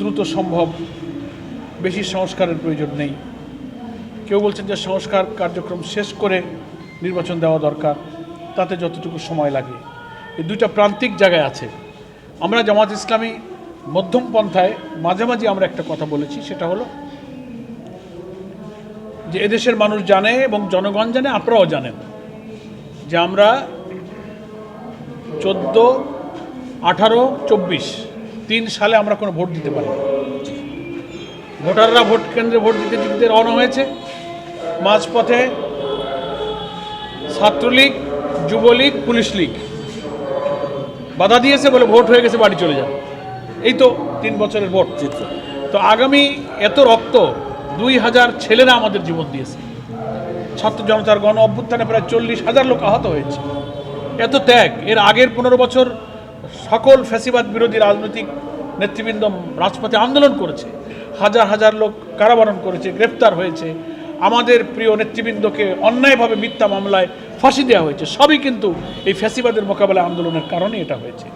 দ্রুত সম্ভব বেশি সংস্কারের প্রয়োজন নেই। কেউ বলছেন যে সংস্কার কার্যক্রম শেষ করে নির্বাচন দেওয়া দরকার, তাতে যতটুকু সময় লাগে। এই দুইটা প্রান্তিক জায়গায় আছে। আমরা জামাত ইসলামী মধ্যম পন্থায় মাঝামাঝি আমরা একটা কথা বলেছি, সেটা হলো যে এদেশের মানুষ জানে এবং জনগণ জানে, আপনারাও জানেন যে আমরা চোদ্দ, আঠারো, চব্বিশ তিন সালে আমরা কোনো ভোট দিতে পারি ভোটাররা ভোট কেন্দ্রে ভোট দিতে দিতে রওনা হয়েছে। মাঝপথে ছাত্রলীগ যুবলীগ পুলিশ লীগ। বাধা দিয়েছে বলে ভোট হয়ে গেছে বাড়ি চলে যান। এই তো তিন বছরের ভোট। চিত্র। তো আগামী এত রক্ত দুই হাজার ছেলেরা আমাদের জীবন দিয়েছে। ছাত্র জনতার গণ অভ্যুত্থানে প্রায় চল্লিশ হাজার লোক আহত হয়েছে। এত ত্যাগ এর আগের পনেরো বছর সকল ফ্যাসিবাদ বিরোধী রাজনৈতিক নেতৃবৃন্দ রাজপথে আন্দোলন করেছে, হাজার হাজার লোক কারাবরণ করেছে গ্রেপ্তার হয়েছে। আমাদের প্রিয় নেতৃবৃন্দকে অন্যায়ভাবে মিথ্যা মামলায় ফাঁসি দেওয়া হয়েছে। সবই কিন্তু এই ফ্যাসিবাদের মোকাবেলা আন্দোলনের কারণে এটা হয়েছে।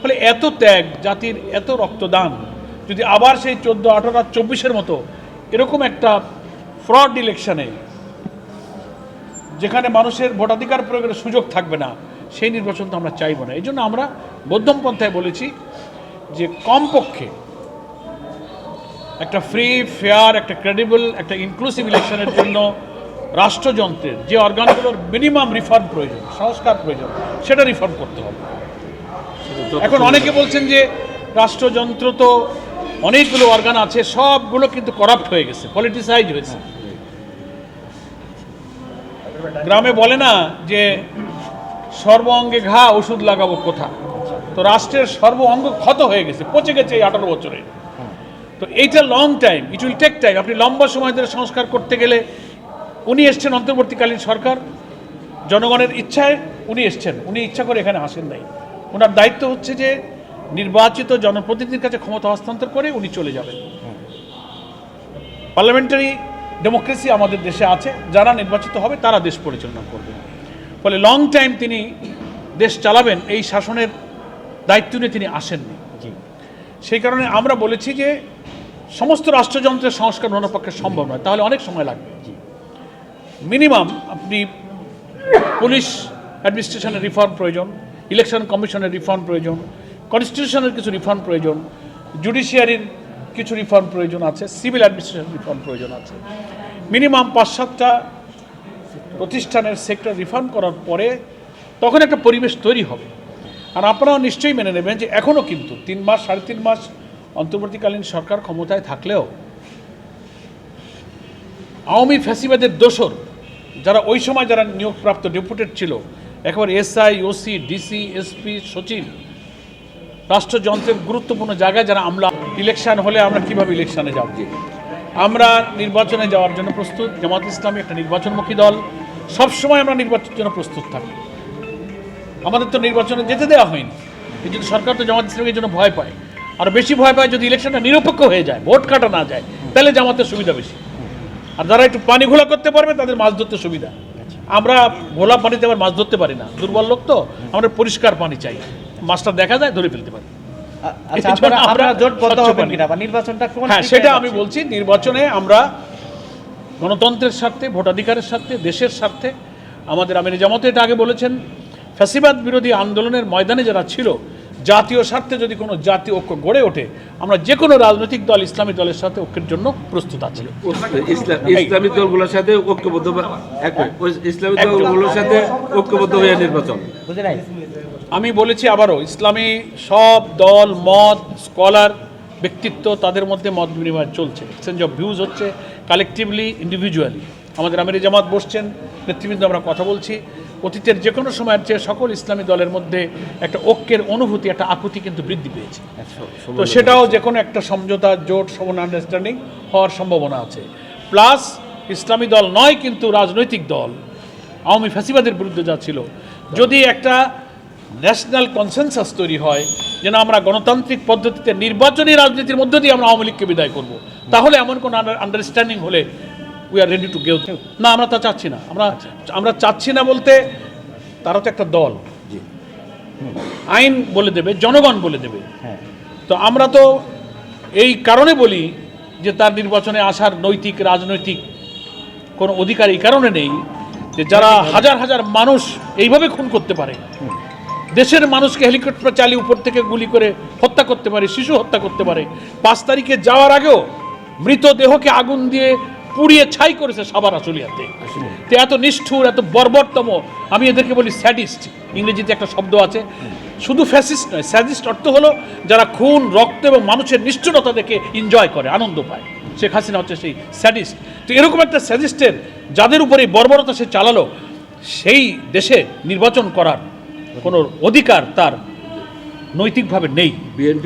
ফলে এত ত্যাগ, জাতির এত রক্তদান, যদি আবার সেই চোদ্দ, আঠারো আর চব্বিশের মতো এরকম একটা ফ্রড ইলেকশনে যেখানে মানুষের ভোটাধিকার প্রয়োগের সুযোগ থাকবে না সেই নির্বাচন তো আমরা চাইব না। এই জন্য আমরা মধ্যম পন্থায় বলেছি যে কমপক্ষে একটা ফ্রি ফেয়ার একটা ক্রেডিবল একটা ইনক্লুসিভ ইলেকশনের জন্য রাষ্ট্রযন্ত্রের যে অর্গানগুলোর মিনিমাম রিফর্ম প্রয়োজন, সংস্কার প্রয়োজন, সেটা রিফর্ম করতে হবে। এখন অনেকে বলছেন যে রাষ্ট্রযন্ত্র তো অনেকগুলো অর্গান আছে, সবগুলো কিন্তু করাপ্ট হয়ে গেছে পলিটিসাইজ হয়েছে। গ্রামে বলে না যে সর্ব অঙ্গে ঘা ওষুধ লাগাবো কোথা? তো রাষ্ট্রের সর্ব অঙ্গ ক্ষত হয়ে গেছে, পচে গেছে এই আঠারো বছরে। তো এইটা long time it will take time আপনি লম্বা সময় ধরে সংস্কার করতে গেলে উনি এসছেন অন্তর্বর্তীকালীন সরকার, জনগণের ইচ্ছায় উনি এসছেন। উনি ইচ্ছা করে এখানে আসেন নাই। ওনার দায়িত্ব হচ্ছে যে নির্বাচিত জনপ্রতিনিধির কাছে ক্ষমতা হস্তান্তর করে উনি চলে যাবেন। পার্লামেন্টারি ডেমোক্রেসি আমাদের দেশে আছে, যারা নির্বাচিত হবে তারা দেশ পরিচালনা করবে। ফলে লং টাইম তিনি দেশ চালাবেন এই শাসনের দায়িত্ব নিয়ে তিনি আসেননি। সেই কারণে আমরা বলেছি যে সমস্ত রাষ্ট্রযন্ত্রের সংস্কার ওনার পক্ষে সম্ভব নয় তাহলে অনেক সময় লাগবে। মিনিমাম আপনি পুলিশ অ্যাডমিনিস্ট্রেশনের রিফর্ম প্রয়োজন ইলেকশন কমিশনের রিফর্ম প্রয়োজন কনস্টিটিউশনের কিছু রিফর্ম প্রয়োজন জুডিশিয়ারির কিছু রিফর্ম প্রয়োজন আছে সিভিল অ্যাডমিনিস্ট্রেশন রিফর্ম প্রয়োজন আছে। মিনিমাম পাঁচ সাতটা প্রতিষ্ঠানের সেক্টর রিফর্ম করার পরে তখন একটা পরিবেশ তৈরি হবে। আর আপনারাও নিশ্চয়ই মেনে নেবেন যে এখনও কিন্তু তিন মাস, সাড়ে তিন মাস অন্তর্বর্তীকালীন সরকার ক্ষমতায় থাকলেও আওয়ামী ফ্যাসিবাদের দোসর যারা ওই সময় যারা নিয়োগপ্রাপ্ত ডেপুটেড ছিল, একেবারে এসআই, ওসি, ডিসি, এসপি, সচিব, রাষ্ট্রযন্ত্রের গুরুত্বপূর্ণ জায়গায় যারা আমলা ইলেকশন হলে আমরা কীভাবে ইলেকশনে যাব? আমরা নির্বাচনে যাওয়ার জন্য প্রস্তুত। জামাত ইসলামী একটা নির্বাচনমুখী দল। সবসময় আমরা নির্বাচনের জন্য প্রস্তুত থাকি। আমাদের তো নির্বাচনে যেতে দেওয়া হয়নি। এই জন্য সরকার তো জামাত ইসলামের জন্য ভয় পায়। আর বেশি ভয় পায় যদি ইলেকশনটা নিরপেক্ষ হয়ে যায় ভোট কাটা না যায় তাহলে জামাতের সুবিধা বেশি। আর যারা একটু পানি ঘোলা করতে পারবে তাদের মাছ ধরতে সুবিধা। আমরা ঘোলা পানিতে আবার মাছ ধরতে পারি না। দুর্বল লোক তো আমরা পরিষ্কার পানি চাই। মাছটা দেখা যায় ধরে ফেলতে পারি। আচ্ছা আমরা বা নির্বাচনটা হ্যাঁ সেটা আমি বলছি নির্বাচনে আমরা গণতন্ত্রের স্বার্থে ভোটাধিকারের স্বার্থে দেশের স্বার্থে। আমাদের আমির জামাতে এটা আগে বলেছেন ফ্যাসিবাদ বিরোধী আন্দোলনের ময়দানে যারা ছিল জাতীয় স্বার্থে যদি কোনো জাতীয় ঐক্য গড়ে ওঠে আমরা যে কোনো রাজনৈতিক দল ইসলামী দলের সাথে ঐক্যের জন্য প্রস্তুত আছি। ইসলাম দলগুলোর সাথে ঐক্যবদ্ধ ইসলামী দলগুলোর সাথে ঐক্যবদ্ধ হয়ে নির্বাচন। আমি বলেছি আবারও ইসলামী সব দল মত স্কলার ব্যক্তিত্ব তাদের মধ্যে মত বিনিময় চলছে। এক্সচেঞ্জ অফ ভিউজ হচ্ছে কালেকটিভলি ইন্ডিভিজুয়ালি আমাদের আমির জামাত বসছেন নেতৃবৃন্দ আমরা কথা বলছি। অতীতের যে কোনো সময়ের চেয়ে সকল ইসলামী দলের মধ্যে একটা ঐক্যের অনুভূতি একটা আকুতি কিন্তু বৃদ্ধি পেয়েছে। তো সেটাও যে কোনো একটা সমঝোতা জোট সমান আন্ডারস্ট্যান্ডিং হওয়ার সম্ভাবনা আছে। প্লাস ইসলামী দল নয় কিন্তু রাজনৈতিক দল। আওয়ামী ফ্যাসিবাদের বিরুদ্ধে যা ছিল। যদি একটা ন্যাশনাল কনসেনসাস তৈরি হয় যেন আমরা গণতান্ত্রিক পদ্ধতিতে নির্বাচনী রাজনীতির মধ্য দিয়ে আমরা আওয়ামী লীগকে বিদায় করব। তাহলে এমন কোনো আন্ডারস্ট্যান্ডিং হলে we are ready to go না আমরা তা চাচ্ছি না। আমরা আমরা চাচ্ছি না বলতে তারা তো একটা দল। আইন বলে দেবে জনগণ বলে দেবে। হ্যাঁ। তো আমরা তো এই কারণে বলি যে তার নির্বাচনে আসার নৈতিক রাজনৈতিক কোনো অধিকার এই কারণে নেই যে যারা হাজার হাজার মানুষ এইভাবে খুন করতে পারে। দেশের মানুষকে হেলিকপ্টার চালিয়ে উপর থেকে গুলি করে হত্যা করতে পারে শিশু হত্যা করতে পারে। পাঁচ তারিখে যাওয়ার আগেও মৃতদেহকে আগুন দিয়ে পুড়িয়ে ছাই করেছে সাবার আচলিয়াতে তো এত নিষ্ঠুর এত বর্বরতম আমি এদেরকে বলি স্যাডিস্ট। ইংরেজিতে একটা শব্দ আছে। শুধু ফ্যাসিস্ট নয় স্যাডিস্ট অর্থ হলো যারা খুন রক্ত এবং মানুষের নিষ্ঠুরতা দেখে এনজয় করে আনন্দ পায়। শেখ হাসিনা হচ্ছে সেই স্যাডিস্ট। তো এরকম একটা স্যাডিস্টের যাদের উপরে এই বর্বরতা সে চালালো সেই দেশে নির্বাচন করার কোনো অধিকার তার নৈতিকভাবে নেই। বিএনপি